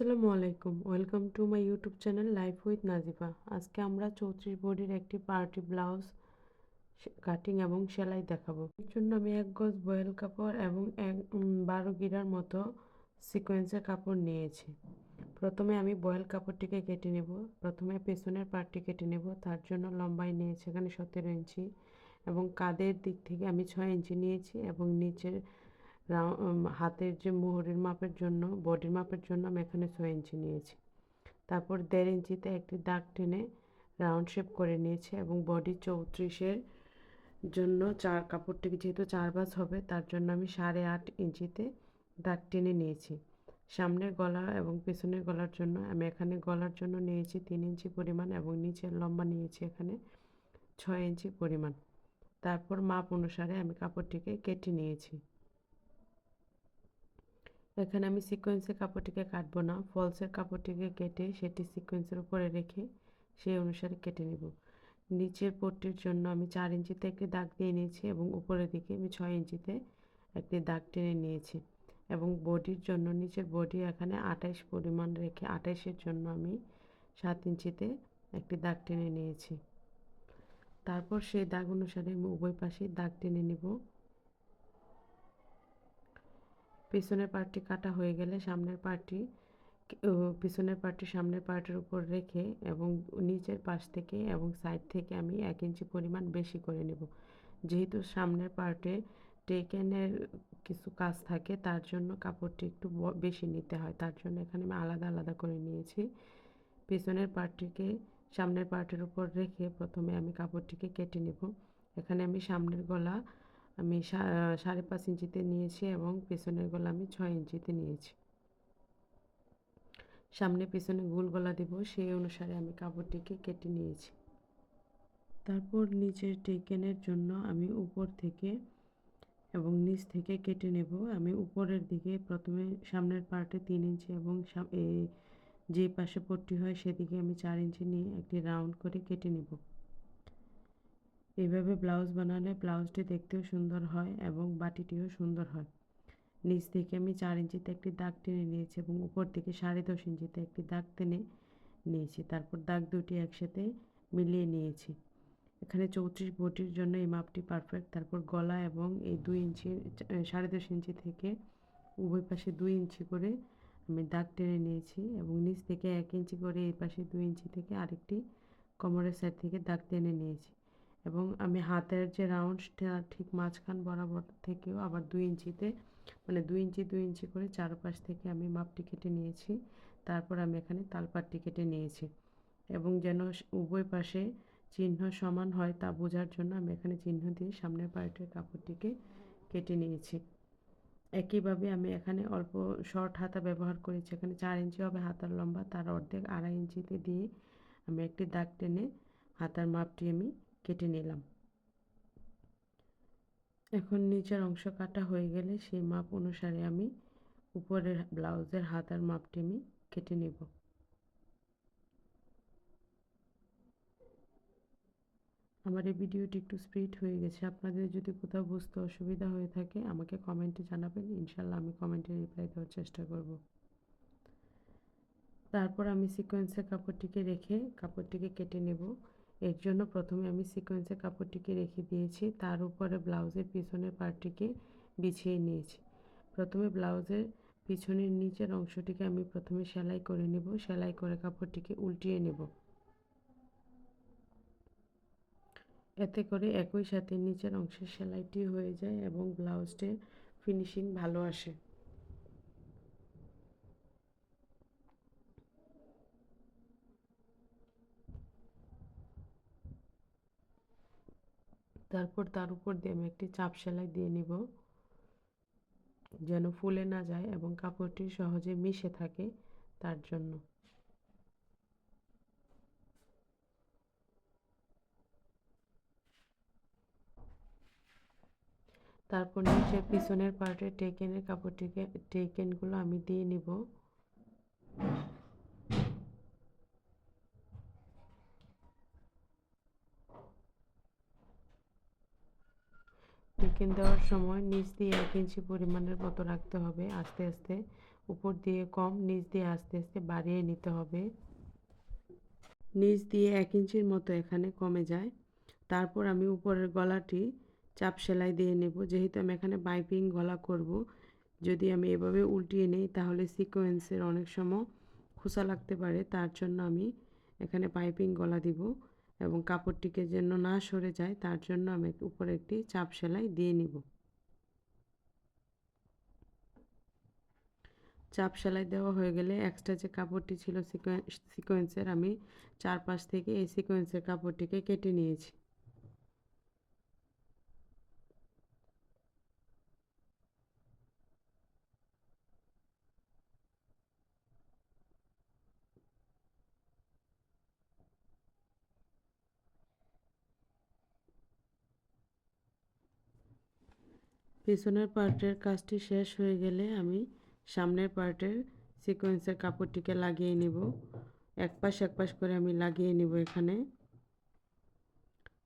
আসসালামু আলাইকুম। Welcome to my YouTube channel life with Nazifa. আজকে আমরা চৌত্রিশ বডির একটি পার্টি ব্লাউজ কাটিং এবং সেলাই দেখাবো। এর জন্য আমি এক গজ বয়েল কাপড় এবং এক বারো গিরার মতো সিকোয়েন্সের কাপড় নিয়েছি। প্রথমে আমি বয়েল কাপড়টিকে কেটে নেব। প্রথমে পেছনের পার্টটি কেটে নেব। তার জন্য লম্বাই নিয়েছি এখানে সতেরো ইঞ্চি এবং কাদের দিক থেকে আমি ছয় ইঞ্চি নিয়েছি এবং নিচের হাতের যে মোহরের মাপের জন্য বডির মাপের জন্য আমি এখানে ছয় ইঞ্চি নিয়েছি। তারপর দেড় ইঞ্চিতে একটি দাগ টেনে রাউন্ড শেপ করে নিয়েছি এবং বডি চৌত্রিশের জন্য চার কাপড়টিকে যেহেতু চার বাস হবে, তার জন্য আমি সাড়ে আট ইঞ্চিতে দাগ টেনে নিয়েছি। সামনের গলা এবং পেছনের গলার জন্য আমি এখানে গলার জন্য নিয়েছি তিন ইঞ্চি পরিমাণ এবং নিচের লম্বা নিয়েছি এখানে ছয় ইঞ্চি পরিমাণ। তারপর মাপ অনুসারে আমি কাপড়টিকে কেটে নিয়েছি। এখানে আমি সিকোয়েন্সের কাপড়টিকে কাটবো না। ফলসের কাপড়টিকে কেটে সেটি সিকোয়েন্সের উপরে রেখে সেই অনুসারে কেটে নেব। নিচের পট্টির জন্য আমি চার ইঞ্চিতে একটি দাগ দিয়ে নিয়েছি এবং উপরের দিকে আমি ছয় ইঞ্চিতে একটি দাগ টেনে নিয়েছি। এবং বডির জন্য, নিচের বডি এখানে আঠাইশ পরিমাণ রেখে আঠাইশের জন্য আমি সাত ইঞ্চিতে একটি দাগ টেনে নিয়েছি। তারপর সেই দাগ অনুসারে আমি উভয় পাশে দাগ টেনে নেব। পিছনের পার্টটি কাটা হয়ে গেলে সামনের পার্টটি পিছনের পার্টটি সামনের পার্টের উপর রেখে এবং নিচের পাশ থেকে এবং সাইড থেকে আমি এক ইঞ্চি পরিমাণ বেশি করে নেব। যেহেতু সামনের পার্টে টেকেনের কিছু কাজ থাকে, তার জন্য কাপড়টি একটু বেশি নিতে হয়। তার জন্য এখানে আমি আলাদা আলাদা করে নিয়েছি। পিছনের পার্টটিকে সামনের পার্টের উপর রেখে প্রথমে আমি কাপড়টিকে কেটে নেব। এখানে আমি সামনের গলা আমি সাড়ে পাঁচ ইঞ্চিতে নিয়েছি এবং পেছনের গলা আমি ছয় ইঞ্চিতে নিয়েছি। সামনে পেছনে গোল গলা দেব, সেই অনুসারে আমি কাপড়টিকে কেটে নিয়েছি। তারপর নিচের টেকেনের জন্য আমি উপর থেকে এবং নিচ থেকে কেটে নেব। আমি উপরের দিকে প্রথমে সামনের পার্টে তিন ইঞ্চি এবং এই যে পাশে পট্টি হয় সেদিকে আমি চার ইঞ্চি নিয়ে একটি রাউন্ড করে কেটে নেব। এইভাবে ব্লাউজ বানালে ব্লাউজটি দেখতেও সুন্দর হয় এবং বাটিটিও সুন্দর হয়। নিচ থেকে আমি চার ইঞ্চিতে একটি দাগ টেনে নিয়েছি এবং উপর থেকে সাড়ে দশ ইঞ্চিতে একটি দাগ টেনে নিয়েছি। তারপর দাগ দুটি একসাথে মিলিয়ে নিয়েছি। এখানে চৌত্রিশ বটির জন্য এই মাপটি পারফেক্ট তারপর গলা এবং এই দুই ইঞ্চি সাড়ে দশ ইঞ্চি থেকে উভয় পাশে দুই ইঞ্চি করে আমি দাগ টেনে নিয়েছি এবং নিচ থেকে এক ইঞ্চি করে এই পাশে দুই ইঞ্চি থেকে আরেকটি কোমরের সাইড থেকে দাগ টেনে নিয়েছি। এবং আমি হাতের যে রাউন্ডটা ঠিক মাঝখান বরাবর থেকেও আবার দুই ইঞ্চিতে মানে দুই ইঞ্চি দুই ইঞ্চি করে চারপাশ থেকে আমি মাপটি কেটে নিয়েছি। তারপর আমি এখানে তালপাটটি কেটে নিয়েছি এবং যেন উভয় পাশে চিহ্ন সমান হয় তা বোঝার জন্য আমি এখানে চিহ্ন দিয়ে সামনের পার্টের কাপড়টিকে কেটে নিয়েছি। একইভাবে আমি এখানে অল্প শর্ট হাতা ব্যবহার করেছি। এখানে চার ইঞ্চি হবে হাতার লম্বা, তার অর্ধেক আড়াই ইঞ্চিতে দিয়ে আমি একটি দাগ টেনে হাতার মাপটি আমি কেটে নিলাম। এখন নিচের অংশ কাটা হয়ে গেলে সেই মাপ অনুসারে আমি উপরের ব্লাউজের হাতার মাপটি আমি কেটে নেব। আমার এই ভিডিওটি একটু স্পিড হয়ে গেছে। আপনাদের যদি কোথাও বুঝতে অসুবিধা হয়ে থাকে আমাকে কমেন্টে জানাবেন। ইনশাল্লাহ আমি কমেন্টে রিপ্লাই দেওয়ার চেষ্টা করব। তারপর আমি সিকোয়েন্সের কাপড়টিকে রেখে কাপড়টিকে কেটে নেব। এর জন্য প্রথমে আমি সিকোয়েন্সের কাপড়টিকে রেখে দিয়েছি। তার উপরে ব্লাউজের পিছনের পার্টটিকে বিছিয়ে নিয়েছি। প্রথমে ব্লাউজের পিছনের নিচের অংশটিকে আমি প্রথমে সেলাই করে নেব। সেলাই করে কাপড়টিকে উল্টিয়ে নেব। এতে করে একই সাথে নিচের অংশের সেলাইটি হয়ে যায় এবং ব্লাউজটির ফিনিশিং ভালো আসে। তারপর তার উপর দিয়ে আমি একটি চাপ সেলাই দিয়ে নিব, যেন ফুলে না যায় এবং কাপড়টি সহজে মিশে থাকে তার জন্য। তারপর নিচে পিছনের পার্টে টেকেনের কাপড়টিকে, টেকেনগুলো আমি দিয়ে নিব। টেকেন দেওয়ার সময় নিচ দিয়ে এক ইঞ্চি পরিমাণের মতো রাখতে হবে আস্তে আস্তে। উপর দিয়ে কম, নিচ দিয়ে আস্তে আস্তে বাড়িয়ে নিতে হবে। নিচ দিয়ে এক ইঞ্চির মতো এখানে কমে যায়। তারপর আমি উপরের গলাটি চাপ সেলাই দিয়ে নেব। যেহেতু আমি এখানে পাইপিং গলা করব, যদি আমি এভাবে উল্টিয়ে নেই, তাহলে সিকোয়েন্সের অনেক সময় খোসা লাগতে পারে। তার জন্য আমি এখানে পাইপিং গলা দিব। এবং কাপড়টিকে যেন না সরে যায়, তার জন্য আমি উপরে একটি চাপ সেলাই দিয়ে নিব। চাপ সেলাই দেওয়া হয়ে গেলে এক্সট্রা যে কাপড়টি ছিল সিকোয়েন্সের আমি চারপাশ থেকে এই সিকোয়েন্সের কাপড়টিকে কেটে নিয়েছি। পেছনের পার্টের কাজটি শেষ হয়ে গেলে আমি সামনের পার্টের সিকোয়েন্সের কাপড়টিকে লাগিয়ে নিব। এক পাশ এক পাশ করে আমি লাগিয়ে নিব এখানে।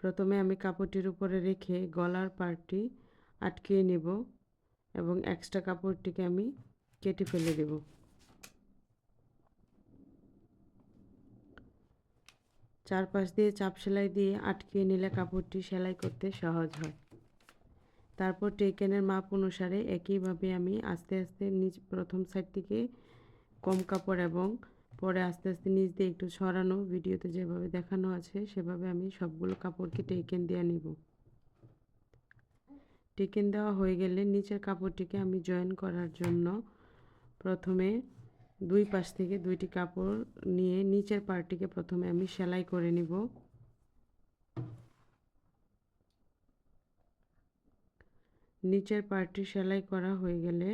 প্রথমে আমি কাপড়টির উপরে রেখে গলার পার্টটি আটকিয়ে নিব এবং এক্সট্রা কাপড়টিকে আমি কেটে ফেলে দেব। চারপাশ দিয়ে চাপ সেলাই দিয়ে আটকিয়ে নিলে কাপড়টি সেলাই করতে সহজ হয়। তারপর টেকেনের মাপ অনুসারে একইভাবে আমি আস্তে আস্তে নিচ প্রথম সাইড থেকে কম কাপড় এবং পরে আস্তে আস্তে নিচ দিয়ে একটু সরানো, ভিডিওতে যেভাবে দেখানো আছে সেভাবে আমি সবগুলো কাপড়কে টেকেন দিয়ে নিব। টেকেন দেওয়া হয়ে গেলে নিচের কাপড়টিকে আমি জয়েন করার জন্য প্রথমে দুই পাশ থেকে দুইটি কাপড় নিয়ে নিচের পার্টটিকে প্রথমে আমি সেলাই করে নিব। নিচের পার্টটি সেলাই করা হয়ে গেলে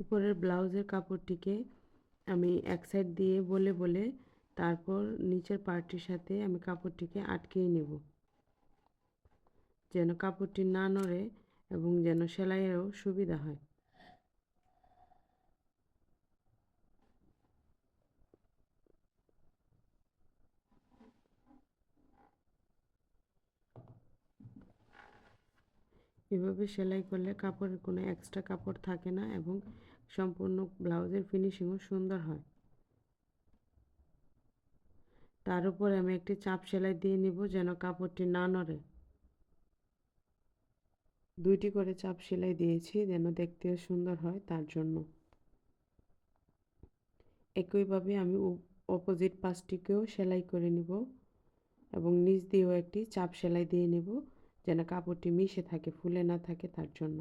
উপরের ব্লাউজের কাপড়টিকে আমি এক সাইড দিয়ে বলে বলে তারপর নিচের পার্টির সাথে আমি কাপড়টিকে আটকিয়ে নেব। যেন কাপড়টি না নড়ে এবং যেন সেলাইয়েরও সুবিধা হয়। এভাবে সেলাই করলে কাপড়ের কোনো এক্সট্রা কাপড় থাকে না এবং সম্পূর্ণ ব্লাউজের ফিনিশিংও সুন্দর হয়। তার উপর আমি একটি চাপ সেলাই দিয়ে নিব যেন কাপড়টি না নড়ে। দুইটি করে চাপ সেলাই দিয়েছি যেন দেখতেও সুন্দর হয় তার জন্য। একইভাবে আমি অপোজিট পাশটিকেও সেলাই করে নিব এবং নিচ দিয়েও একটি চাপ সেলাই দিয়ে নেব। যেন কাপড়টি মিশে থাকে, ফুলে না থাকে তার জন্য।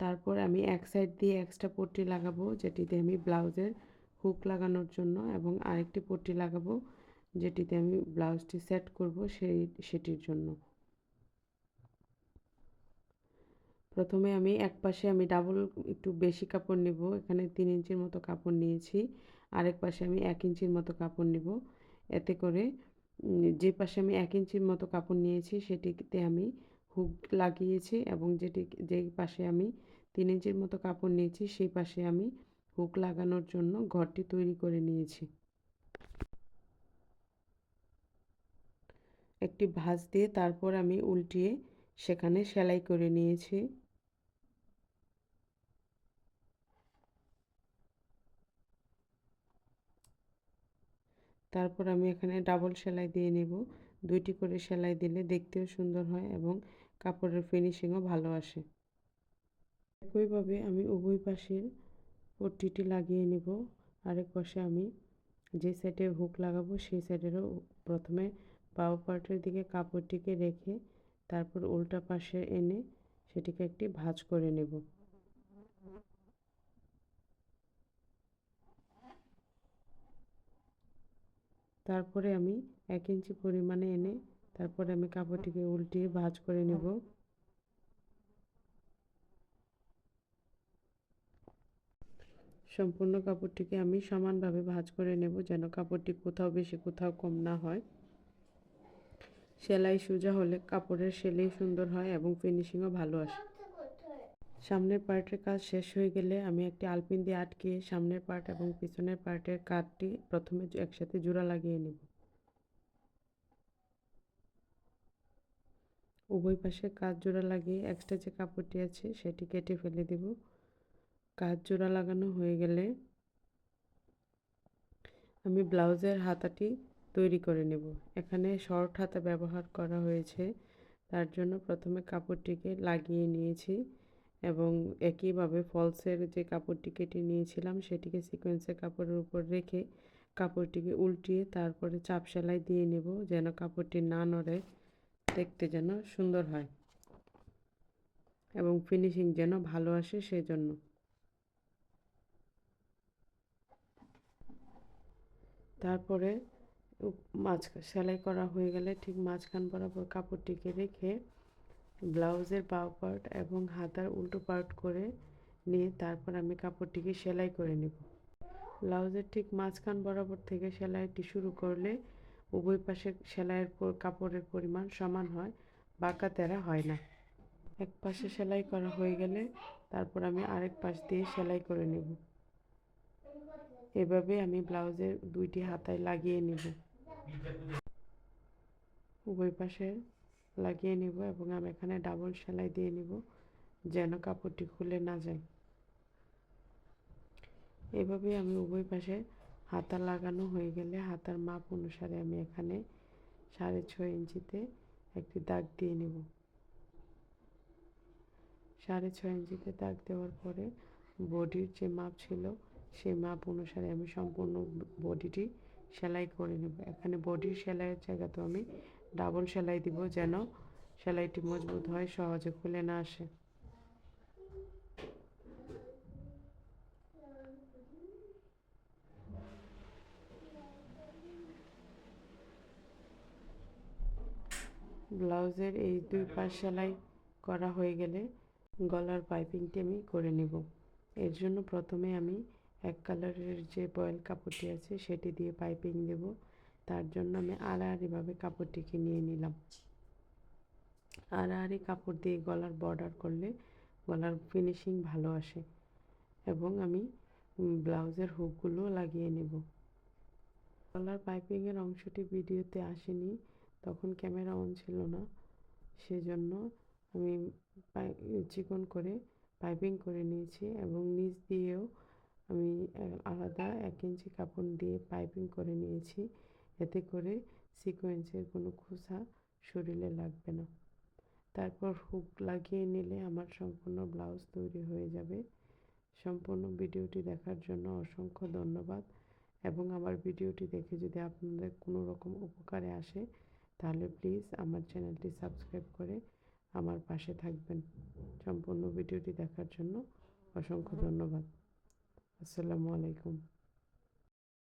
তারপর আমি এক সাইড দিয়ে এক্সট্রা পট্টি লাগাবো, যেটিতে আমি ব্লাউজের হুক লাগানোর জন্য, এবং আরেকটি পট্টি লাগাবো, যেটিতে আমি ব্লাউজটি সেট করব সেই, সেটির জন্য। প্রথমে আমি এক পাশে আমি ডাবল একটু বেশি কাপড় নেব, এখানে তিন ইঞ্চির মতো কাপড় নিয়েছি। আরেক পাশে আমি এক ইঞ্চির মতো কাপড় নেব। এতে করে যে পাশে আমি এক ইঞ্চির মতো কাপড় নিয়েছি, সেটিতে আমি হুক লাগিয়েছি এবং যেটি যেই পাশে আমি তিন ইঞ্চির মতো কাপড় নিয়েছি, সেই পাশে আমি হুক লাগানোর জন্য ঘরটি তৈরি করে নিয়েছি। একটি ভাঁজ দিয়ে তারপর আমি উল্টিয়ে সেখানে সেলাই করে নিয়েছি। তারপর আমি এখানে ডাবল সেলাই দিয়ে নেব। দুইটি করে সেলাই দিলে দেখতেও সুন্দর হয় এবং কাপড়ের ফিনিশিংও ভালো আসে। একইভাবে আমি উভয় পাশের পট্টিটি লাগিয়ে নেব। আরেক পাশে আমি যে সাইডে হুক লাগাবো সেই সাইডেরও প্রথমে বাউ পার্টের দিকে কাপড়টিকে রেখে তারপর উল্টা পাশে এনে সেটিকে একটি ভাঁজ করে নেব। তারপরে আমি এক ইঞ্চি পরিমাণে এনে তারপরে আমি কাপড়টিকে উল্টিয়ে ভাঁজ করে নেব। সম্পূর্ণ কাপড়টিকে আমি সমানভাবে ভাঁজ করে নেব যেন কাপড়টি কোথাও বেশি, কোথাও কম না হয়। সেলাই সোজা হলে কাপড়ের সেলাই সুন্দর হয় এবং ফিনিশিংও ভালো আসে। সামনের পার্টের কাজ শেষ হয়ে গেলে আমি একটি আলপিন দিয়ে আটকে সামনের পার্ট এবং পিছনের পার্টের কাঠটি প্রথমে একসাথে জোড়া লাগিয়ে নেব। উভয় পাশে কাজ জোড়া লাগিয়ে এক্সট্রা যে কাপড়টি আছে সেটি কেটে ফেলে দেব। কাজ জোড়া লাগানো হয়ে গেলে আমি ব্লাউজের হাতাটি তৈরি করে নেব। এখানে শর্ট হাতা ব্যবহার করা হয়েছে, তার জন্য প্রথমে কাপড়টিকে লাগিয়ে নিয়েছি। এবং একইভাবে ফলসের যে কাপড়টি কেটে নিয়েছিলাম, সেটিকে সিকোয়েন্সের কাপড়ের উপর রেখে কাপড়টিকে উল্টিয়ে তারপরে চাপ সেলাই দিয়ে নেব যেন কাপড়টি না নড়ে, দেখতে যেন সুন্দর হয় এবং ফিনিশিং যেন ভালো আসে সেজন্য। তারপরে মাঝ, সেলাই করা হয়ে গেলে ঠিক মাঝখান বরাবর কাপড়টিকে রেখে ব্লাউজের বাউ পার্ট এবং হাতার উল্টো পার্ট করে নিয়ে তারপর আমি কাপড়টিকে সেলাই করে নেব। ব্লাউজের ঠিক মাঝখান বরাবর থেকে সেলাইটি শুরু করলে উভয় পাশে সেলাইয়ের কাপড়ের পরিমাণ সমান হয়, বাঁকা তেরা হয় না। এক পাশে সেলাই করা হয়ে গেলে তারপর আমি আরেক পাশ দিয়ে সেলাই করে নেব। এভাবে আমি ব্লাউজের দুইটি হাতায় লাগিয়ে নেব। উভয় পাশে লাগিয়ে নিব এবং আমি এখানে ডাবল সেলাই দিয়ে নিব যেন কাপড়টি খুলে না যায়। এভাবে আমি উভয় পাশে হাতা লাগানো হয়ে গেলে হাতার মাপ অনুসারে আমি এখানে সাড়ে ছয় ইঞ্চিতে একটি দাগ দিয়ে নেব। সাড়ে ছয় ইঞ্চিতে দাগ দেওয়ার পরে বডির যে মাপ ছিল সেই মাপ অনুসারে আমি সম্পূর্ণ বডিটি সেলাই করে নেব। এখানে বডির সেলাইয়ের জায়গাতেও আমি ডাবল সেলাই দিব যেন সেলাইটি মজবুত হয়, সহজে খুলে না আসে। ব্লাউজের এই দুই পাশ সেলাই করা হয়ে গেলে গলার পাইপিংটি আমি করে নেব। এর জন্য প্রথমে আমি এক কালারের যে বয়েল কাপড়টি আছে, সেটি দিয়ে পাইপিং দেব। তার জন্য আমি আড়াআড়িভাবে কাপড়টিকে নিয়ে নিলাম। আড়াআড়ি কাপড় দিয়ে গলার বর্ডার করলে গলার ফিনিশিং ভালো আসে এবং আমি ব্লাউজের হুকগুলো লাগিয়ে নেব। গলার পাইপিংয়ের অংশটি ভিডিওতে আসেনি, তখন ক্যামেরা অন ছিল না। সেজন্য আমি চিকন করে পাইপিং করে নিয়েছি এবং নিচ দিয়েও আমি, আলাদা এক ইঞ্চি কাপড় দিয়ে পাইপিং করে নিয়েছি। এতে করে সিকোয়েন্সের কোনো খোসা শরীরে লাগবে না। তারপর হুক লাগিয়ে নিলে আমার সম্পূর্ণ ব্লাউজ তৈরি হয়ে যাবে। সম্পূর্ণ ভিডিওটি দেখার জন্য অসংখ্য ধন্যবাদ এবং আমার ভিডিওটি দেখে যদি আপনাদের কোনো রকম উপকারে আসে, তাহলে প্লিজ আমার চ্যানেলটি সাবস্ক্রাইব করে আমার পাশে থাকবেন। সম্পূর্ণ ভিডিওটি দেখার জন্য অসংখ্য ধন্যবাদ। আসসালামু আলাইকুম।